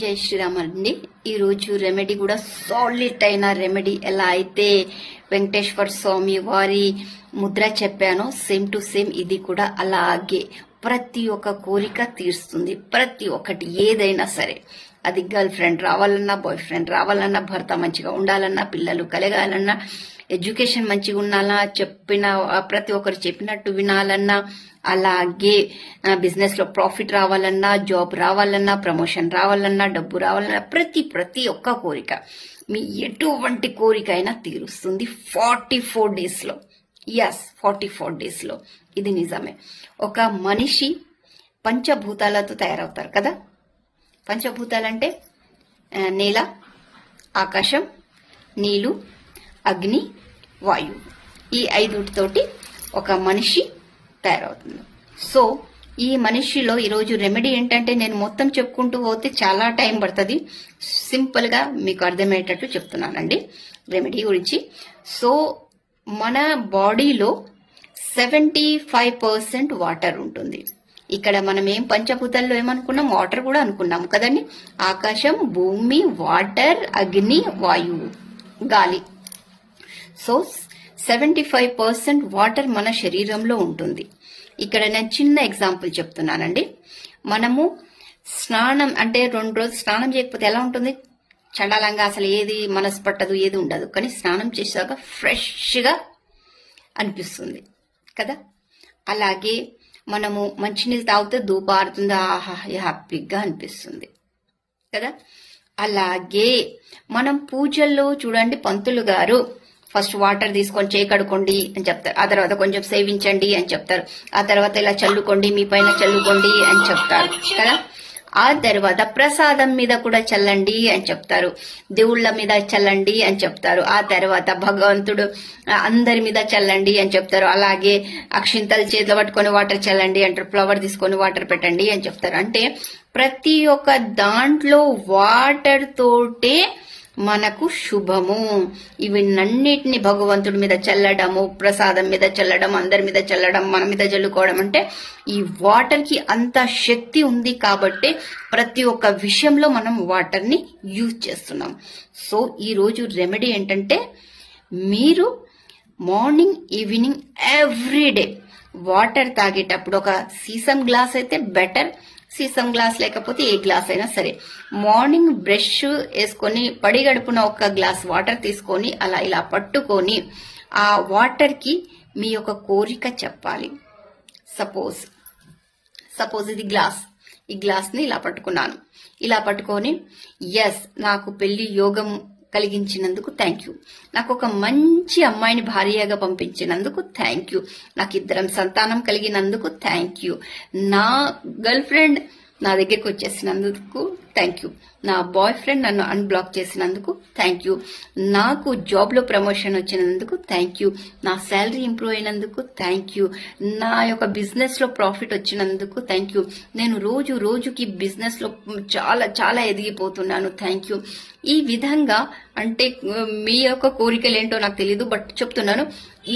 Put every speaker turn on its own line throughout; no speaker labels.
జై శ్రీరామ్ అండి. ఈరోజు రెమెడీ కూడా సాలిడ్ అయిన రెమెడీ ఎలా అయితే వెంకటేశ్వర స్వామి వారి ముద్ర చెప్పానో సేమ్ టు సేమ్ ఇది కూడా అలాగే ప్రతి ఒక్క కోరిక తీరుస్తుంది. ప్రతి ఒక్కటి ఏదైనా సరే. అది గర్ల్ ఫ్రెండ్ రావాలన్నా బాయ్ ఫ్రెండ్ రావాలన్నా భర్త మంచిగా ఉండాలన్నా పిల్లలు కలగాలన్నా ఎడ్యుకేషన్ మంచిగా ఉండాలా చెప్పిన ప్రతి ఒక్కరు చెప్పినట్టు వినాలన్నా అలాగే బిజినెస్లో ప్రాఫిట్ రావాలన్నా జాబ్ రావాలన్నా ప్రమోషన్ రావాలన్నా డబ్బు రావాలన్నా ప్రతి ప్రతి ఒక్క కోరిక. మీ ఎటువంటి కోరిక అయినా తీరుస్తుంది ఫార్టీ ఫోర్ డేస్లో. ఎస్ ఫార్టీ ఫోర్ డేస్లో. ఇది నిజమే. ఒక మనిషి పంచభూతాలతో తయారవుతారు కదా? పంచభూతాలంటే నేల ఆకాశం నీళ్ళు అగ్ని వాయువు. ఈ ఐదుటితోటి ఒక మనిషి తయారవుతుంది. సో ఈ మనిషిలో ఈరోజు రెమెడీ ఏంటంటే నేను మొత్తం చెప్పుకుంటూ పోతే చాలా టైం పడుతుంది. సింపుల్గా మీకు అర్థమయ్యేటట్టు చెప్తున్నానండి రెమెడీ గురించి. సో మన బాడీలో సెవెంటీ ఫైవ్ పర్సెంట్ వాటర్ ఉంటుంది. ఇక్కడ మనం ఏం పంచభూతాల్లో ఏమనుకున్నాం? వాటర్ కూడా అనుకున్నాం కదండి. ఆకాశం భూమి వాటర్ అగ్ని వాయువు గాలి. So seventy five percent water మన శరీరంలో ఉంటుంది. ఇక్కడ నేను చిన్న ఎగ్జాంపుల్ చెప్తున్నానండి. మనము స్నానం అంటే రెండు రోజులు స్నానం చేయకపోతే ఎలా ఉంటుంది? చండాలంగా అసలు ఏది మనసు పట్టదు ఏది ఉండదు. కానీ స్నానం చేశాక ఫ్రెష్గా అనిపిస్తుంది. కదా? అలాగే మనము మంచినీళ్ళు తాగితే దూపారుతుంది ఆహా హ్యాపీగా అనిపిస్తుంది. కదా? అలాగే మనం పూజల్లో చూడండి పంతులు గారు ఫస్ట్ వాటర్ తీసుకొని చేయి కడుకోండి అని చెప్తారు. ఆ తర్వాత కొంచెం సేవించండి అని చెప్తారు. ఆ తర్వాత ఇలా చల్లుకోండి మీ పైన చల్లుకోండి అని చెప్తారు. కదా? ఆ తర్వాత ప్రసాదం మీద కూడా చల్లండి అని చెప్తారు. దేవుళ్ళ మీద చల్లండి అని చెప్తారు. ఆ తర్వాత భగవంతుడు అందరి మీద చల్లండి అని చెప్తారు. అలాగే అక్షింతలు చేతిలో పట్టుకొని వాటర్ చల్లండి అంటారు. ఫ్లవర్ తీసుకొని వాటర్ పెట్టండి అని చెప్తారు. అంటే ప్రతి ఒక్క దాంట్లో వాటర్ తోటే మనకు శుభము. ఇవన్నిటిని భగవంతుడి మీద చల్లడము ప్రసాదం మీద చల్లడం అందరి మీద చల్లడం మన మీద చల్లుకోవడం అంటే ఈ వాటర్కి అంత శక్తి ఉంది కాబట్టి ప్రతి ఒక్క విషయంలో మనం వాటర్ని యూజ్ చేస్తున్నాం. సో ఈ రోజు రెమెడీ ఏంటంటే మీరు మార్నింగ్ ఈవినింగ్ ఎవ్రీడే వాటర్ తాగేటప్పుడు ఒక సీసం గ్లాస్ అయితే బెటర్ సీసం గ్లాస్ లేకపోతే ఏ గ్లాస్ అయినా సరే. మార్నింగ్ బ్రష్ వేసుకొని పడి గడుపున ఒక గ్లాస్ వాటర్ తీసుకొని అలా ఇలా పట్టుకొని ఆ వాటర్కి మీ యొక్క కోరిక చెప్పాలి. సపోజ్ సపోజ్ ఇది గ్లాస్. ఈ గ్లాస్ని ఇలా పట్టుకున్నాను. ఇలా పట్టుకొని ఎస్ నాకు పెళ్ళి యోగం కలిగించినందుకు థ్యాంక్ యూ నాకు ఒక మంచి అమ్మాయిని భార్యగా పంపించినందుకు థ్యాంక్ యూ నాకు ఇద్దరం సంతానం కలిగినందుకు థ్యాంక్ యూ నా గర్ల్ ఫ్రెండ్ నా దగ్గరికి వచ్చేసినందుకు థ్యాంక్ యూ నా బాయ్ ఫ్రెండ్ నన్ను అన్బ్లాక్ చేసినందుకు థ్యాంక్ యూ నాకు జాబ్లో ప్రమోషన్ వచ్చినందుకు థ్యాంక్ యూ నా శాలరీ ఇంప్రూవ్ అయినందుకు థ్యాంక్ యూ నా యొక్క బిజినెస్లో ప్రాఫిట్ వచ్చినందుకు థ్యాంక్ యూ నేను రోజు రోజుకి బిజినెస్లో చాలా చాలా ఎదిగిపోతున్నాను. థ్యాంక్ యూ ఈ విధంగా అంటే మీ యొక్క కోరికలు ఏంటో నాకు తెలియదు బట్ చెప్తున్నాను.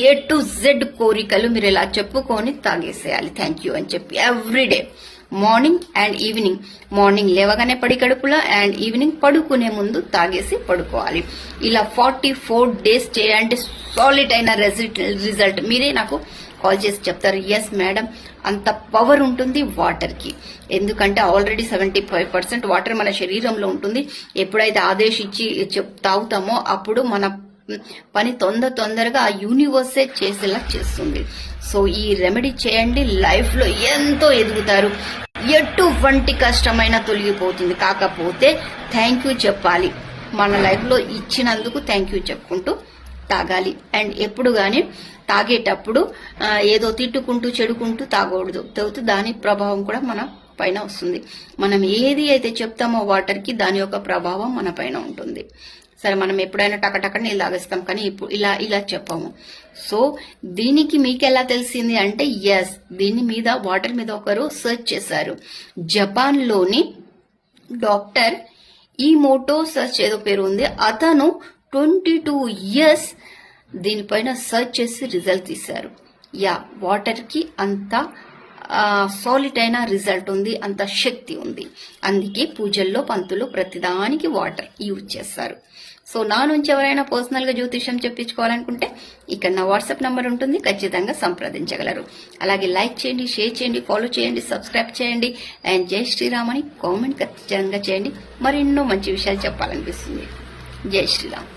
ఏ టు జెడ్ కోరికలు మీరు ఇలా చెప్పుకొని తాగేసేయాలి. థ్యాంక్ యూ అని చెప్పి everyday morning and evening. Morning లేవగానే పడి కడుపులో అండ్ ఈవినింగ్ పడుకునే ముందు తాగేసి పడుకోవాలి. ఇలా ఫార్టీ ఫోర్ డేస్ చేయాలంటే సాలిడ్ అయిన రిజల్ట్ రిజల్ట్ మీరే నాకు కాల్ చేసి చెప్తారు. ఎస్ మేడం అంత పవర్ ఉంటుంది వాటర్కి. ఎందుకంటే already seventy five percent water మన శరీరంలో ఉంటుంది. ఎప్పుడైతే ఆదేశించి చెప్ తాగుతామో అప్పుడు మన పని తొందర తొందరగా ఆ యూనివర్సే చేసేలా చేస్తుంది. సో ఈ రెమెడీ చేయండి. లైఫ్లో ఎంతో ఎదుగుతారు. ఎటువంటి కష్టమైనా తొలగిపోతుంది. కాకపోతే థ్యాంక్ యూ చెప్పాలి. మన లైఫ్లో ఇచ్చినందుకు థ్యాంక్ యూ చెప్పుకుంటూ తాగాలి. అండ్ ఎప్పుడు గాని తాగేటప్పుడు ఏదో తిట్టుకుంటూ చెడుకుంటూ తాగకూడదు. తాగుతూ దాని ప్రభావం కూడా మన పైన వస్తుంది. మనం ఏది అయితే చెప్తామో వాటర్కి దాని యొక్క ప్రభావం మన పైన ఉంటుంది. సరే మనం ఎప్పుడైనా టకటక నీళ్ళు తాగేస్తాం కానీ ఇప్పుడు ఇలా ఇలా చెప్పాము. సో దీనికి మీకు ఎలా తెలిసింది అంటే ఎస్ దీని మీద వాటర్ మీద ఒకరు సెర్చ్ చేశారు. జపాన్లోని డాక్టర్ ఈ మోటో సర్చ్ ఏదో పేరు ఉంది. అతను ట్వంటీ టూ ఇయర్స్ దీనిపైన సర్చ్ చేసి రిజల్ట్ తీశారు. యా వాటర్కి అంతా అంత సాలిడ్ అయిన రిజల్ట్ ఉంది అంత శక్తి ఉంది. అందుకే పూజల్లో పంతులు ప్రతిదానికి వాటర్ యూజ్ చేస్తారు. సో నా నుంచి ఎవరైనా పర్సనల్గా చెప్పించుకోవాలనుకుంటే ఇక్కడ నా వాట్సాప్ నంబర్ ఉంటుంది ఖచ్చితంగా సంప్రదించగలరు. అలాగే లైక్ చేయండి షేర్ చేయండి ఫాలో చేయండి సబ్స్క్రైబ్ చేయండి అండ్ జై శ్రీరామ్ అని కామెంట్ ఖచ్చితంగా చేయండి. మరెన్నో మంచి విషయాలు చెప్పాలనిపిస్తుంది. జై శ్రీరామ్.